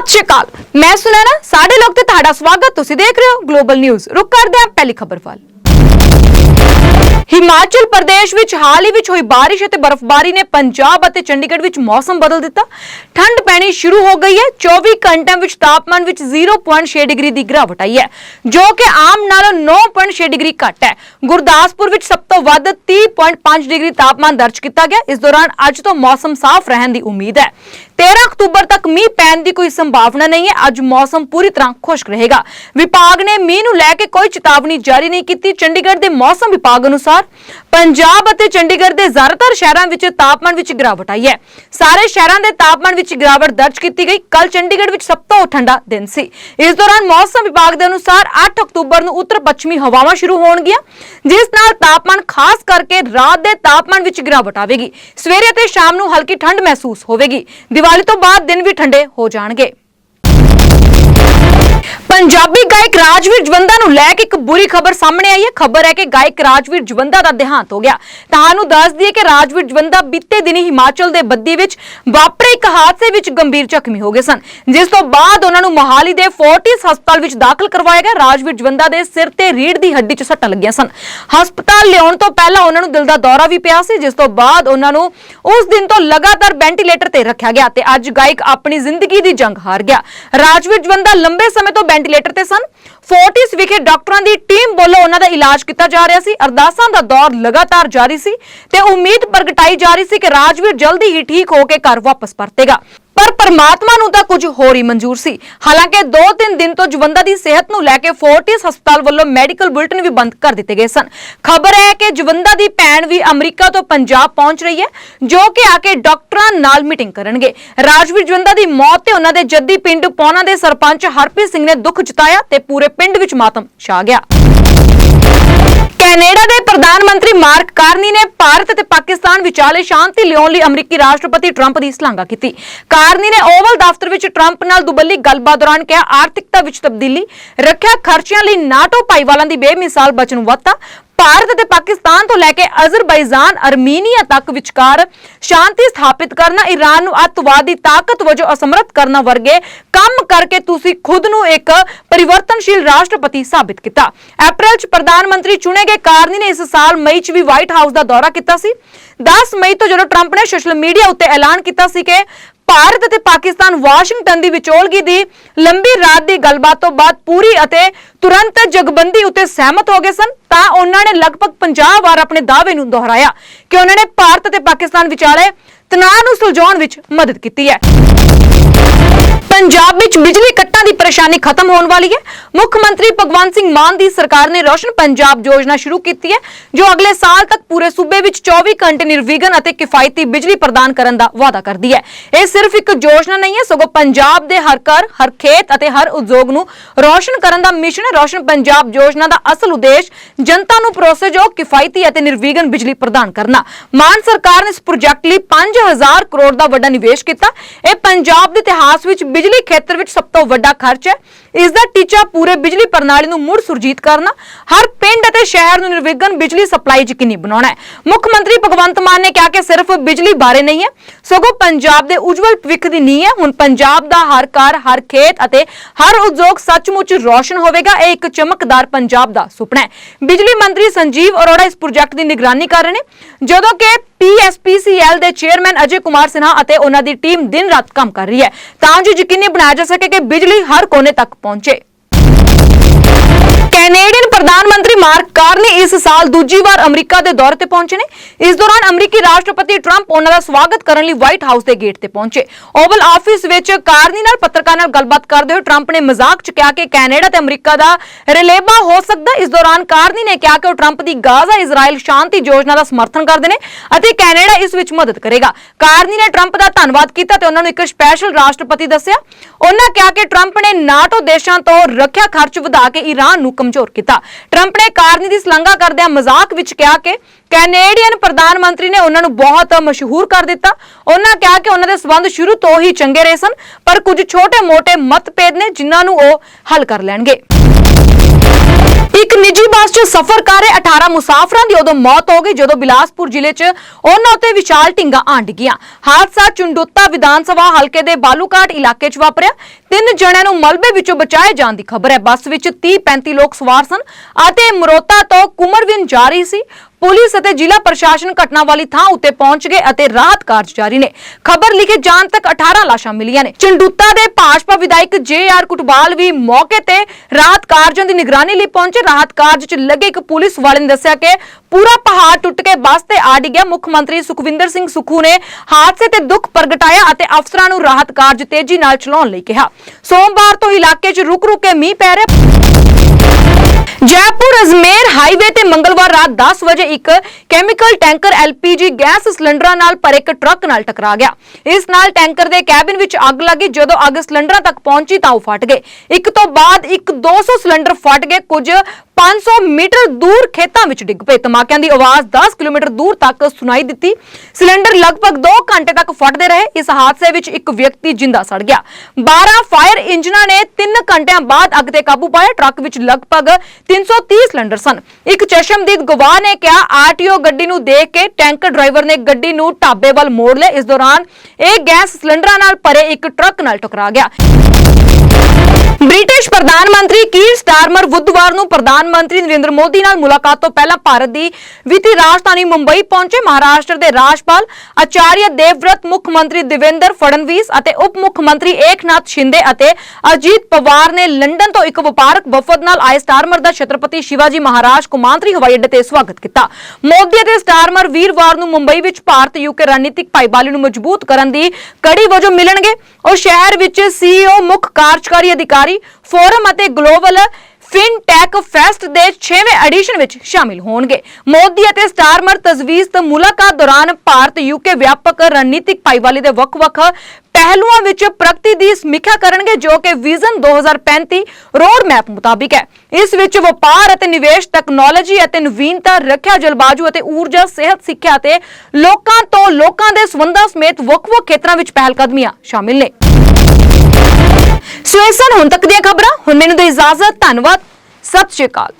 ਸਤਿ ਸ਼੍ਰੀ ਅਕਾਲ। ਮੈਂ ਸੁਨੈਣਾ, ਸਾਡੇ ਲੋਕ ਤੇ ਤੁਹਾਡਾ ਸਵਾਗਤ। ਤੁਸੀਂ ਦੇਖ ਰਹੇ ਹੋ ਗਲੋਬਲ ਨਿਊਜ਼ ਰੁਕ ਕਰਦੇ ਹਾਂ ਪਹਿਲੀ ਖਬਰ ਵੱਲ। ਹਿਮਾਚਲ ਪ੍ਰਦੇਸ਼ ਵਿੱਚ ਹਾਲ ਹੀ ਵਿੱਚ ਹੋਈ ਬਾਰਿਸ਼ ਅਤੇ ਬਰਫ਼ਬਾਰੀ ਨੇ ਪੰਜਾਬ ਅਤੇ ਚੰਡੀਗੜ੍ਹ ਵਿੱਚ ਮੌਸਮ ਬਦਲ ਦਿੱਤਾ। ਠੰਡ ਪੈਣੀ ਸ਼ੁਰੂ ਹੋ ਗਈ ਹੈ। 24 ਘੰਟਿਆਂ ਵਿੱਚ ਤਾਪਮਾਨ ਵਿੱਚ 0.6 ਡਿਗਰੀ ਦੀ ਗਿਰਾਵਟ ਆਈ ਹੈ, ਜੋ ਕਿ ਆਮ ਨਾਲੋਂ 9.6 ਡਿਗਰੀ ਘੱਟ ਹੈ। ਗੁਰਦਾਸਪੁਰ ਵਿੱਚ ਸਭ ਤੋਂ ਵੱਧ 30.5 ਡਿਗਰੀ ਤਾਪਮਾਨ ਦਰਜ ਕੀਤਾ ਗਿਆ। ਇਸ ਦੌਰਾਨ ਅੱਜ ਤੋਂ ਮੌਸਮ ਸਾਫ਼ ਰਹਿਣ ਦੀ ਉਮੀਦ ਹੈ। 13 ਅਕਤੂਬਰ ਤੱਕ ਮੀਂਹ ਪੈਣ ਦੀ ਕੋਈ ਸੰਭਾਵਨਾ ਨਹੀਂ ਹੈ। ਅੱਜ ਮੌਸਮ ਪੂਰੀ ਤਰ੍ਹਾਂ ਖੁਸ਼ਕ ਰਹੇਗਾ। ਵਿਭਾਗ ਨੇ ਮੀਂਹ ਨੂੰ ਲੈ ਕੇ ਕੋਈ ਚੇਤਾਵਨੀ ਜਾਰੀ ਨਹੀਂ ਕੀਤੀ। ਚੰਡੀਗੜ੍ਹ ਦੇ ਮੌਸਮ ਵਿਭਾਗ ਅਨੁਸਾਰ ਪੰਜਾਬ ਅਤੇ ਚੰਡੀਗੜ੍ਹ ਦੇ ਜ਼ਿਆਦਾਤਰ ਸ਼ਹਿਰਾਂ ਵਿੱਚ ਤਾਪਮਾਨ ਵਿੱਚ ਗਿਰਾਵਟ ਆਈ ਹੈ। ਸਾਰੇ ਸ਼ਹਿਰਾਂ ਦੇ ਤਾਪਮਾਨ ਵਿੱਚ ਗਿਰਾਵਟ ਦਰਜ ਕੀਤੀ ਗਈ। ਕੱਲ ਚੰਡੀਗੜ੍ਹ ਵਿੱਚ ਸਭ ਤੋਂ ਠੰਡਾ ਦਿਨ ਸੀ। ਇਸ ਦੌਰਾਨ ਮੌਸਮ ਵਿਭਾਗ ਦੇ ਅਨੁਸਾਰ 8 ਅਕਤੂਬਰ ਨੂੰ ਉੱਤਰ ਪੱਛਮੀ ਹਵਾਵਾਂ ਸ਼ੁਰੂ ਹੋਣਗੀਆਂ, ਜਿਸ ਨਾਲ ਤਾਪਮਾਨ ਖਾਸ ਕਰਕੇ ਰਾਤ ਦੇ ਤਾਪਮਾਨ ਵਿੱਚ ਗਿਰਾਵਟ ਆਵੇਗੀ। ਸਵੇਰੇ ਅਤੇ ਸ਼ਾਮ ਨੂੰ ਹਲਕੀ ਠੰਡ ਮਹਿਸੂਸ ਹੋਵੇਗੀ। ਦੀਵਾਲੀ ਤੋਂ ਬਾਅਦ ਦਿਨ ਵੀ ਠੰਡੇ ਹੋ ਜਾਣਗੇ। ਪੰਜਾਬੀ ਗਾਇਕ ਰਾਜਵੀਰ ਜਵੰਦਾ ਨੂੰ ਲੈ ਕੇ ਇੱਕ ਬੁਰੀ ਖਬਰ ਸਾਹਮਣੇ ਆਈ ਹੈ। ਖਬਰ ਹੈ ਕਿ ਗਾਇਕ ਰਾਜਵੀਰ ਜਵੰਦਾ ਦਾ ਦੇਹਾਂਤ ਹੋ ਗਿਆ। ਤੁਹਾਨੂੰ ਦੱਸ ਦਈਏ ਕਿ ਰਾਜਵੀਰ ਜਵੰਦਾ ਬੀਤੇ ਦਿਨੀ ਹਿਮਾਚਲ ਦੇ ਬੱਦੀ ਵਿੱਚ ਵਾਪਰੇ ਇੱਕ ਹਾਦਸੇ ਵਿੱਚ ਗੰਭੀਰ ਜ਼ਖਮੀ ਹੋ ਗਏ ਸਨ। ਜਿਸ ਤੋਂ ਬਾਅਦ ਉਹਨਾਂ ਨੂੰ ਮੋਹਾਲੀ ਦੇ ਫੋਰਟਿਸ ਹਸਪਤਾਲ ਵਿੱਚ ਦਾਖਲ ਕਰਵਾਇਆ ਗਿਆ। ਰਾਜਵੀਰ ਜਵੰਦਾ ਦੇ ਸਿਰ ਤੇ ਰੀੜ ਦੀ ਹੱਡੀ 'ਚ ਸੱਟਾਂ ਲੱਗੀਆਂ ਸਨ। ਹਸਪਤਾਲ ਲਿਆਉਣ ਤੋਂ ਪਹਿਲਾਂ ਉਹਨਾਂ ਨੂੰ ਦਿਲ ਦਾ ਦੌਰਾ ਵੀ ਪਿਆ ਸੀ। ਜਿਸ ਤੋਂ ਬਾਅਦ ਉਹਨਾਂ ਨੂੰ ਉਸ ਦਿਨ ਤੋਂ ਲਗਾਤਾਰ ਵੈਂਟੀਲੇਟਰ ਤੇ ਰੱਖਿਆ ਗਿਆ ਤੇ ਅੱਜ ਗਾਇਕ ਆਪਣੀ ਜ਼ਿੰਦਗੀ ਦੀ ਜੰਗ ਹਾਰ ਗਿਆ। ਰਾਜਵੀਰ ਜਵੰਦਾ ਲੰਬੇ ਸਮੇਂ ਤੋਂ ਵੈਂਟੀਲੇਟਰ ਤੇ ਸਨ। ਫੋਰਟਿਸ ਵਿਖੇ ਡਾਕਟਰਾਂ ਦੀ ਟੀਮ ਵੱਲੋਂ ਉਹਨਾਂ ਦਾ ਇਲਾਜ ਕੀਤਾ ਜਾ ਰਿਹਾ ਸੀ। ਅਰਦਾਸਾਂ ਦਾ ਦੌਰ ਲਗਾਤਾਰ ਜਾਰੀ ਸੀ ਤੇ ਉਮੀਦ ਪ੍ਰਗਟਾਈ ਜਾ ਰਹੀ ਸੀ ਕਿ ਰਾਜਵੀਰ ਜਲਦੀ ਹੀ ਠੀਕ ਹੋ ਕੇ ਘਰ ਵਾਪਸ ਪਰਤੇਗਾ। ਪਰ ਪਰਮਾਤਮਾ ਨੂੰ ਤਾਂ ਕੁਝ ਹੋਰ ਹੀ ਮਨਜ਼ੂਰ ਸੀ। ਹਾਲਾਂਕਿ 2-3 ਦਿਨ ਤੋਂ ਜਵੰਦਾ ਦੀ ਸਿਹਤ ਨੂੰ ਲੈ ਕੇ ਫੋਰਟਿਸ ਹਸਪਤਾਲ ਵੱਲੋਂ ਮੈਡੀਕਲ ਬੁਲੇਟਿਨ ਵੀ ਬੰਦ ਕਰ ਦਿੱਤੇ ਗਏ ਸਨ। ਖਬਰ ਹੈ ਕਿ ਜਵੰਦਾ ਦੀ ਭੈਣ ਵੀ ਅਮਰੀਕਾ ਤੋਂ ਪੰਜਾਬ ਪਹੁੰਚ ਰਹੀ ਹੈ, ਜੋ ਕਿ ਆ ਕੇ ਡਾਕਟਰਾਂ ਨਾਲ ਮੀਟਿੰਗ ਕਰਨਗੇ। ਰਾਜਵੀਰ ਜਵੰਦਾ ਦੀ ਮੌਤ ਤੇ ਉਹਨਾਂ ਦੇ ਜੱਦੀ ਪਿੰਡ ਪੌਣਾ ਦੇ ਸਰਪੰਚ ਹਰਪ੍ਰੀਤ ਸਿੰਘ ਨੇ ਦੁੱਖ ਜਤਾਇਆ ਤੇ ਪੂਰੇ ਪਿੰਡ ਵਿੱਚ ਮਾਤਮ ਛਾ ਗਿਆ। ਕੈਨੇਡਾ ਦੇ ਪ੍ਰਧਾਨ ਮੰਤਰੀ ਮਾਰਕ ਕਾਰਨੀ ਨੇ ਭਾਰਤ ਅਤੇ ਪਾਕਿਸਤਾਨ ਵਿਚਾਲੇ ਸ਼ਾਂਤੀ ਲਿਆਉਣ ਲਈ ਅਮਰੀਕੀ ਰਾਸ਼ਟਰਪਤੀ ਟਰੰਪ ਦੀ ਸ਼ਲਾਘਾ ਕੀਤੀ। ਕਾਰਨੀ ਨੇ ਓਵਲ ਦਫ਼ਤਰ ਵਿੱਚ ਟਰੰਪ ਨਾਲ ਦੁਬੱਲੀ ਗੱਲਬਾਤ ਦੌਰਾਨ ਕਿਹਾ, ਆਰਥਿਕਤਾ ਵਿੱਚ ਤਬਦੀਲੀ, ਰੱਖਿਆ ਖਰਚਿਆਂ ਲਈ ਨਾਟੋ ਭਾਈਵਾਲਾਂ ਦੀ ਬੇਮਿਸਾਲ ਬਚਨਵੱਤਾ ਭਾਰਤ ਅਤੇ ਪਾਕਿਸਤਾਨ ਤੋਂ ਲੈ ਕੇ ਅਜ਼ਰਬਾਈਜਾਨ ਅਰਮੀਨੀਆ ਤੱਕ ਵਿਚਕਾਰ ਸ਼ਾਂਤੀ ਸਥਾਪਿਤ ਕਰਨਾ ਈਰਾਨ ਨੂੰ ਅੱਤਵਾਦੀ ਤਾਕਤ ਵਜੋਂ ਅਸਮਰਥ ਕਰਨਾ ਵਰਗੇ ਕੰਮ ਕਰਕੇ ਤੁਸੀਂ ਖੁਦ ਨੂੰ ਇੱਕ ਪਰਿਵਰਤਨਸ਼ੀਲ ਰਾਸ਼ਟਰਪਤੀ ਸਾਬਿਤ ਕੀਤਾ। ਅਪ੍ਰੈਲ 'ਚ ਪ੍ਰਧਾਨ ਮੰਤਰੀ ਚੁਣੇ ਗਏ ਕਾਰਨੀ ਨੇ ਇਸ ਸਾਲ ਮਈ 'ਚ ਵੀ ਵਾਈਟ ਹਾਊਸ ਦਾ ਦੌਰਾ ਕੀਤਾ ਸੀ। 10 ਮਈ ਤੋਂ ਜਦੋਂ ਟਰੰਪ ਨੇ ਸੋਸ਼ਲ ਮੀਡੀਆ ਉੱਤੇ ਐਲਾਨ ਕੀਤਾ ਸੀ ਕਿ ਭਾਰਤ ਅਤੇ ਪਾਕਿਸਤਾਨ ਵਾਸ਼ਿੰਗਟਨ ਦੀ ਵਿਚੋਲਗੀ ਦੀ ਲੰਬੀ ਰਾਤ ਦੀ ਗੱਲਬਾਤ ਤੋਂ ਬਾਅਦ ਪੂਰੀ ਅਤੇ ਤੁਰੰਤ ਜਗਬੰਦੀ ਉੱਤੇ ਸਹਿਮਤ ਹੋ ਗਏ ਸਨ, ਤਾਂ ਉਹਨਾਂ ਨੇ ਲਗਭਗ 50 ਵਾਰ ਆਪਣੇ ਦਾਅਵੇ ਨੂੰ ਦੁਹਰਾਇਆ ਕਿ ਉਹਨਾਂ ਨੇ ਭਾਰਤ ਅਤੇ ਪਾਕਿਸਤਾਨ ਵਿਚਾਲੇ ਤਣਾਅ ਨੂੰ ਸੁਲਝਾਉਣ ਵਿੱਚ ਮਦਦ ਕੀਤੀ ਹੈ। ਪੰਜਾਬ ਵਿੱਚ ਬਿਜਲੀ ਕੱਟਾਂ ਦੀ ਪਰੇਸ਼ਾਨੀ ਖਤਮ ਹੋਣ ਵਾਲੀ ਹੈ। ਮੁੱਖ ਮੰਤਰੀ ਭਗਵੰਤ ਸਿੰਘ ਮਾਨ ਦੀ ਸਰਕਾਰ ਨੇ ਰੋਸ਼ਨ ਪੰਜਾਬ ਯੋਜਨਾ ਸ਼ੁਰੂ ਕੀਤੀ ਹੈ, ਜੋ ਅਗਲੇ ਸਾਲ ਤੱਕ ਪੂਰੇ ਸੂਬੇ ਵਿੱਚ 24 ਘੰਟੇ ਨਿਰਵਿਘਨ ਅਤੇ ਕਿਫਾਇਤੀ ਬਿਜਲੀ ਪ੍ਰਦਾਨ ਕਰਨ ਦਾ ਵਾਅਦਾ ਕਰਦੀ ਹੈ। ਇਹ ਸਿਰਫ ਇੱਕ ਯੋਜਨਾ ਨਹੀਂ ਹੈ, ਸਗੋਂ ਪੰਜਾਬ ਦੇ ਹਰ ਘਰ, ਹਰ ਖੇਤ ਅਤੇ ਹਰ ਉਦਯੋਗ ਨੂੰ ਰੋਸ਼ਨ ਕਰਨ ਦਾ ਮਿਸ਼ਨ ਹੈ। ਰੋਸ਼ਨ ਪੰਜਾਬ ਯੋਜਨਾ ਦਾ ਅਸਲ ਉਦੇਸ਼ ਜਨਤਾ ਨੂੰ ਭਰੋਸੇਯੋਗ, ਕਿਫਾਇਤੀ ਅਤੇ ਨਿਰਵਿਘਨ ਬਿਜਲੀ ਪ੍ਰਦਾਨ ਕਰਨਾ। ਮਾਨ ਸਰਕਾਰ ਨੇ ਇਸ ਪ੍ਰੋਜੈਕਟ ਲਈ 5000 ਕਰੋੜ ਦਾ ਵੱਡਾ ਨਿਵੇਸ਼ ਕੀਤਾ। ਇਹ ਪੰਜਾਬ ਦੇ ਇਤਿਹਾਸ ਵਿੱਚ ਬਿਜਲੀ ਖੇਤਰ ਵਿੱਚ ਸਭ ਤੋਂ ਵੱਡਾ ਖਰਚ ਹੈ। ਇਸ ਦਾ ਟੀਚਾ ਪੂਰੇ ਬਿਜਲੀ ਪ੍ਰਣਾਲੀ ਨੂੰ ਮੁੜ ਸੁਰਜੀਤ ਕਰਨਾ, ਹਰ ਪਿੰਡ ਅਤੇ ਸ਼ਹਿਰ ਨੂੰ ਨਿਰਵਿਘਨ ਬਿਜਲੀ ਸਪਲਾਈ ਯਕੀਨੀ ਬਣਾਉਣਾ ਹੈ। ਮੁੱਖ ਮੰਤਰੀ ਭਗਵੰਤ ਮਾਨ ਨੇ ਕਿਹਾ ਕਿ ਸਿਰਫ ਬਿਜਲੀ ਬਾਰੇ ਨਹੀਂ ਹੈ ਸਗੋਂ ਪੰਜਾਬ ਦੇ ਉਜਵਲ ਭਵਿੱਖ ਦੀ ਨੀਂਹ ਹੈ। ਹੁਣ ਪੰਜਾਬ ਦਾ ਹਰ ਘਰ, ਹਰ ਖੇਤ ਅਤੇ ਹਰ ਉਦਯੋਗ ਸੱਚਮੁੱਚ ਰੋਸ਼ਨ ਹੋਵੇਗਾ। ਇਹ ਇੱਕ ਚਮਕਦਾਰ ਪੰਜਾਬ ਦਾ ਸੁਪਨਾ ਹੈ। ਬਿਜਲੀ ਮੰਤਰੀ ਸੰਜੀਵ ਅਰੋੜਾ ਇਸ ਪ੍ਰੋਜੈਕਟ ਦੀ ਨਿਗਰਾਨੀ ਕਰ ਰਹੇ ਨੇ। ਜਦੋਂ ਕਿ ਪੀਐਸਪੀਸੀਐਲ ਦੇ ਚੇਅਰਮੈਨ ਅਜੇ ਕੁਮਾਰ ਸਿਨਹਾ ਅਤੇ ਉਹਨਾਂ ਦੀ ਟੀਮ ਦਿਨ ਰਾਤ ਕੰਮ ਕਰ ਰਹੀ ਹੈ। ਤਾਂ ਜੋ ਯਕੀਨੀ ਬਣਾਇਆ ਜਾ ਸਕੇ ਕਿ ਬਿਜਲੀ ਹਰ ਕੋਨੇ ਤੱਕ ਪਹੁੰਚੇ। ਕੈਨੇਡੀਅਨ ਪ੍ਰਧਾਨ ਮੰਤਰੀ ਮਾਰਕ ਕਾਰਨੀ ਇਸ ਸਾਲ ਦੂਜੀ ਵਾਰ ਅਮਰੀਕਾ ਦੇ ਦੌਰੇ ਤੇ ਪਹੁੰਚੇ ਨੇ। ਇਸ ਦੌਰਾਨ ਅਮਰੀਕੀ ਰਾਸ਼ਟਰਪਤੀ ਟਰੰਪ ਉਹਨਾਂ ਦਾ ਸਵਾਗਤ ਕਰਨ ਲਈ ਵਾਈਟ ਹਾਊਸ ਦੇ ਗੇਟ ਤੇ ਪਹੁੰਚੇ। ਓਵਲ ਆਫਿਸ ਵਿੱਚ ਕਾਰਨੀ ਨਾਲ ਪੱਤਰਕਾਰਾਂ ਨਾਲ ਗੱਲਬਾਤ ਕਰਦੇ ਹੋਏ ਟਰੰਪ ਨੇ ਮਜ਼ਾਕ ਚ ਕਿਹਾ ਕਿ ਕੈਨੇਡਾ ਤੇ ਅਮਰੀਕਾ ਦਾ ਰਲੇਬਾ ਹੋ ਸਕਦਾ। ਇਸ ਦੌਰਾਨ ਕਾਰਨੀ ਨੇ ਕਿਹਾ ਕਿ ਉਹ ਟਰੰਪ ਦੀ ਗਾਜ਼ਾ ਇਜ਼ਰਾਈਲ ਸ਼ਾਂਤੀ ਯੋਜਨਾ ਦਾ ਸਮਰਥਨ ਕਰਦੇ ਨੇ ਅਤੇ ਕੈਨੇਡਾ ਇਸ ਵਿੱਚ ਮਦਦ ਕਰੇਗਾ। ਕਾਰਨੀ ਨੇ ਟਰੰਪ ਦਾ ਧੰਨਵਾਦ ਕੀਤਾ ਤੇ ਉਹਨਾਂ ਨੂੰ ਇੱਕ ਸਪੈਸ਼ਲ ਰਾਸ਼ਟਰਪਤੀ ਦੱਸਿਆ। ਉਹਨਾਂ ਕਿਹਾ ਕਿ ਟਰੰਪ ਨੇ ਨਾਟੋ ਦੇਸ਼ਾਂ ਤੋਂ ਰੱਖਿਆ ਖਰਚ ਵਧਾ ਕੇ ਈਰਾਨ ਨੂੰ ਨੂੰ ਕਮਜ਼ੋਰ ਕੀਤਾ। ਟਰੰਪ ਨੇ ਕਾਰਨੀ ਦੀ ਸ਼ਲਾਘਾ ਕਰਦਿਆਂ ਮਜ਼ਾਕ ਵਿੱਚ ਕਿਹਾ ਕਿ ਕੈਨੇਡੀਅਨ ਪ੍ਰਧਾਨ ਮੰਤਰੀ ਨੇ ਉਹਨਾਂ ਨੂੰ ਬਹੁਤ ਮਸ਼ਹੂਰ ਕਰ ਦਿੱਤਾ। ਉਹਨਾਂ ਕਿਹਾ ਕਿ ਉਹਨਾਂ ਦੇ ਸਬੰਧ ਸ਼ੁਰੂ ਤੋਂ ਹੀ ਚੰਗੇ ਰਹੇ ਸਨ, ਪਰ ਕੁਝ ਛੋਟੇ-ਮੋਟੇ ਮਤਭੇਦ ਨੇ ਜਿਨ੍ਹਾਂ ਨੂੰ ਉਹ ਹੱਲ ਕਰ ਲੈਣਗੇ। 'ਚ ਸਫ਼ਰ ਕਰ ਰਹੇ 18 ਮੁਸਾਫਰਾਂ ਦੀ ਉਦੋਂ ਮੌਤ ਹੋ ਗਈ, ਜਦੋਂ ਬਿਲਾਸਪੁਰ ਜ਼ਿਲ੍ਹੇ 'ਚ ਉਹਨਾਂ ਉੱਤੇ ਵਿਸ਼ਾਲ ਢਿੰਗਾ ਆਂਡ ਡਿੱਗੀਆਂ ਹਾਦਸਾ ਚੁੰਡੋਤਾ ਵਿਧਾਨ ਸਭਾ ਹਲਕੇ ਦੇ ਬਾਲੂਕਾਟ ਇਲਾਕੇ 'ਚ ਵਾਪਰਿਆ। ਤਿੰਨ ਜਣਿਆਂ ਨੂੰ ਮਲਬੇ ਵਿੱਚੋਂ ਬਚਾਏ ਜਾਣ ਦੀ ਖਬਰ ਹੈ। ਬੱਸ ਵਿੱਚ 30 35 ਲੋਕ ਸਵਾਰ ਸਨ ਅਤੇ ਮਰੋਤਾ ਤੋਂ ਕੁਮਰਵਿੰਨ ਜਾ ਰਹੀ ਸੀ। ਪੁਲਿਸ ਅਤੇ ਜ਼ਿਲ੍ਹਾ ਪ੍ਰਸ਼ਾਸਨ ਘਟਨਾ ਵਾਲੀ ਥਾਂ ਉੱਤੇ ਪਹੁੰਚ ਗਏ ਅਤੇ ਰਾਹਤ ਕਾਰਜ ਜਾਰੀ ਨੇ। ਖਬਰ ਲਿਖੇ ਜਾਣ ਤੱਕ 18 ਲਾਸ਼ਾਂ ਮਿਲੀਆਂ ਨੇ। ਚੰਡੂਤਾ ਦੇ ਭਾਜਪਾ ਵਿਧਾਇਕ ਜੇ ਆਰ ਕੁਟਵਾਲ ਵੀ ਮੌਕੇ ਤੇ ਰਾਹਤ ਕਾਰਜਾਂ ਦੀ ਨਿਗਰਾਨੀ ਲਈ ਪਹੁੰਚੇ। ਰਾਹਤ ਕਾਰਜ 'ਚ ਲੱਗੇ ਇੱਕ ਪੁਲਿਸ ਵਾਲੇ ਨੇ ਦੱਸਿਆ ਕਿ ਪੂਰਾ ਪਹਾੜ ਟੁੱਟ ਕੇ ਬੱਸ ਤੇ ਆ ਡਿੱਗਿਆ। ਮੁੱਖ ਮੰਤਰੀ ਸੁਖਵਿੰਦਰ ਸਿੰਘ ਸੁਖੂ ਨੇ ਹਾਦਸੇ ਤੇ ਦੁੱਖ ਪ੍ਰਗਟਾਇਆ ਅਤੇ ਅਫਸਰਾਂ ਨੂੰ ਰਾਹਤ ਕਾਰਜ ਤੇਜ਼ੀ ਨਾਲ ਚਲਾਉਣ ਲਈ ਕਿਹਾ। ਸੋਮਵਾਰ ਤੋਂ ਇਲਾਕੇ 'ਚ ਰੁਕ ਰੁਕ ਕੇ ਮੀਂਹ ਪੈ ਰਿਹਾ। ਜੈਪੁਰ ਅਜਮੇਰ ਹਾਈਵੇ ਤੇ ਮੰਗਲਵਾਰ ਰਾਤ 10 ਵਜੇ ਇੱਕ ਕੈਮੀਕਲ ਟੈਂਕਰ LPG ਗੈਸ ਸਿਲੰਡਰਾਂ ਨਾਲ ਭਰੇ ਇੱਕ ਟਰੱਕ ਨਾਲ ਟਕਰਾ ਗਿਆ। ਇਸ ਨਾਲ ਟੈਂਕਰ ਦੇ ਕੈਬਿਨ ਵਿੱਚ ਅੱਗ ਲੱਗੀ। ਜਦੋਂ ਅੱਗ ਸਿਲੰਡਰਾਂ ਤੱਕ ਪਹੁੰਚੀ ਤਾਂ ਉਹ ਫਟ ਗਏ। ਇੱਕ ਤੋਂ ਬਾਅਦ ਇੱਕ 200 ਸਿਲੰਡਰ ਫਟ ਗਏ। ਕੁਝ 500 ਮੀਟਰ ਦੂਰ ਖੇਤਾਂ ਵਿੱਚ ਡਿੱਗ ਪਏ। ਧਮਾਕਿਆਂ ਦੀ ਆਵਾਜ਼ 10 ਕਿਲੋਮੀਟਰ ਦੂਰ ਤੱਕ ਸੁਣਾਈ ਦਿੱਤੀ। ਸਿਲੰਡਰ ਲਗਭਗ 2 ਘੰਟੇ ਤੱਕ ਫਟਦੇ ਰਹੇ। ਇਸ ਹਾਦਸੇ ਵਿੱਚ ਇੱਕ ਵਿਅਕਤੀ ਜਿੰਦਾ ਸੜ ਗਿਆ। 12 ਫਾਇਰ ਇੰਜਨਾਂ ਨੇ 3 ਘੰਟਿਆਂ ਬਾਅਦ ਅੱਗ ਤੇ ਕਾਬੂ ਪਾਇਆ। ਟਰੱਕ ਵਿੱਚ ਲਗਭਗ 330 ਸਿਲੰਡਰ ਸਨ। ਇੱਕ ਚਸ਼ਮਦੀਦ ਗਵਾਹ ਨੇ ਕਿਹਾ, ਆਰਟੀਓ ਗੱਡੀ ਨੂੰ ਦੇਖ ਕੇ ਟੈਂਕਰ ਡਰਾਈਵਰ ਨੇ ਗੱਡੀ ਨੂੰ ਢਾਬੇ ਵੱਲ ਮੋੜ ਲਿਆ। ਇਸ ਦੌਰਾਨ ਇਹ ਗੈਸ ਸਿਲੰਡਰਾਂ ਨਾਲ ਭਰੇ ਇੱਕ ਟਰੱਕ ਨਾਲ ਟਕਰਾ ਗਿਆ। ਬ੍ਰਿਟਿਸ਼ ਪ੍ਰਧਾਨ ਮੰਤਰੀ ਕੀਰ ਸਟਾਰਮਰ ਬੁੱਧਵਾਰ ਨੂੰ ਪ੍ਰਧਾਨ ਮੰਤਰੀ ਨਰਿੰਦਰ ਮੋਦੀ ਨਾਲ ਮੁਲਾਕਾਤ ਤੋਂ ਪਹਿਲਾਂ ਭਾਰਤ ਦੀ ਵਿੱਤੀ ਰਾਜਧਾਨੀ ਮੁੰਬਈ ਪਹੁੰਚੇ। ਮਹਾਰਾਸ਼ਟਰ ਦੇ ਰਾਜਪਾਲ ਆਚਾਰੀਆ ਦੇਵਵ੍ਰਤ, ਮੁੱਖ ਮੰਤਰੀ ਦੇਵੇਂਦਰ ਫੜਨਵੀਸ ਅਤੇ ਉਪ ਮੁੱਖ ਮੰਤਰੀ ਏਕਨਾਥ ਸ਼ਿੰਦੇ ਅਤੇ ਅਜੀਤ ਪਵਾਰ ਨੇ ਲੰਡਨ ਤੋਂ ਇੱਕ ਵਪਾਰਕ ਵਫਦ ਨਾਲ ਆਏ ਸਟਾਰਮਰ ਦਾ ਛਤਰਪਤੀ ਸ਼ਿਵਾਜੀ ਮਹਾਰਾਜ ਕੁਮਾਂਤਰੀ ਹਵਾਈ ਅੱਡੇ ਤੇ ਸਵਾਗਤ ਕੀਤਾ। ਮੋਦੀ ਅਤੇ ਸਟਾਰਮਰ ਵੀਰਵਾਰ ਨੂੰ ਮੁੰਬਈ ਵਿੱਚ ਭਾਰਤ ਯੂਕੇ ਰਣਨੀਤਿਕ ਭਾਈਵਾਲੀ ਨੂੰ ਮਜ਼ਬੂਤ ਕਰਨ ਦੀ ਕੜੀ ਵਜੋਂ ਮਿਲਣਗੇ। ਉਹ ਸ਼ਹਿਰ ਵਿੱਚ ਸੀਈਓ ਮੁੱਖ ਕਾਰਜਕਾਰੀ ਅਧਿਕਾਰੀ ਫੋਰਮ ਅਤੇ ਗਲੋਬਲ ਫਿਨਟੈਕ ਫੈਸਟ ਦੇ 6ਵੇਂ ਐਡੀਸ਼ਨ ਵਿੱਚ ਸ਼ਾਮਿਲ ਹੋਣਗੇ। ਮੋਦੀ ਅਤੇ ਸਟਾਰਮਰ ਤਜਵੀਜ਼ ਤੇ ਮੁਲਾਕਾਤ ਦੌਰਾਨ ਭਾਰਤ ਯੂਕੇ ਵਿਆਪਕ ਰਣਨੀਤਿਕ ਭਾਈਵਾਲੀ ਦੇ ਵੱਖ-ਵੱਖ ਪਹਿਲੂਆਂ ਵਿੱਚ ਪ੍ਰਗਤੀ ਦੀ ਸਮੀਖਿਆ ਕਰਨਗੇ, ਜੋ ਕਿ ਵਿਜ਼ਨ 2035 ਰੋਡ ਮੈਪ ਮੁਤਾਬਿਕ ਹੈ। ਇਸ ਵਿੱਚ ਵਪਾਰ ਅਤੇ ਨਿਵੇਸ਼ ਟੈਕਨੋਲੋਜੀ ਅਤੇ ਨਵੀਨਤਾ, ਰੱਖਿਆ ਜਲਵਾਯੂ ਅਤੇ ਊਰਜਾ, ਸਿਹਤ, ਸਿੱਖਿਆ ਅਤੇ ਲੋਕਾਂ ਤੋਂ ਲੋਕਾਂ ਦੇ ਸੰਬੰਧਾਂ ਸਮੇਤ ਵੱਖ-ਵੱਖ ਖੇਤਰਾਂ ਵਿੱਚ ਪਹਿਲਕਦਮੀਆਂ ਸ਼ਾਮਿਲ ਨੇ। ਸੋ ਇਹ ਸਨ, ਹੁਣ ਤੱਕ ਦੀਆਂ ਖਬਰਾਂ, ਹੁਣ ਮੈਨੂੰ ਦੇ ਇਜਾਜ਼ਤ, ਧੰਨਵਾਦ, ਸਤਿ ਸ਼੍ਰੀ ਅਕਾਲ।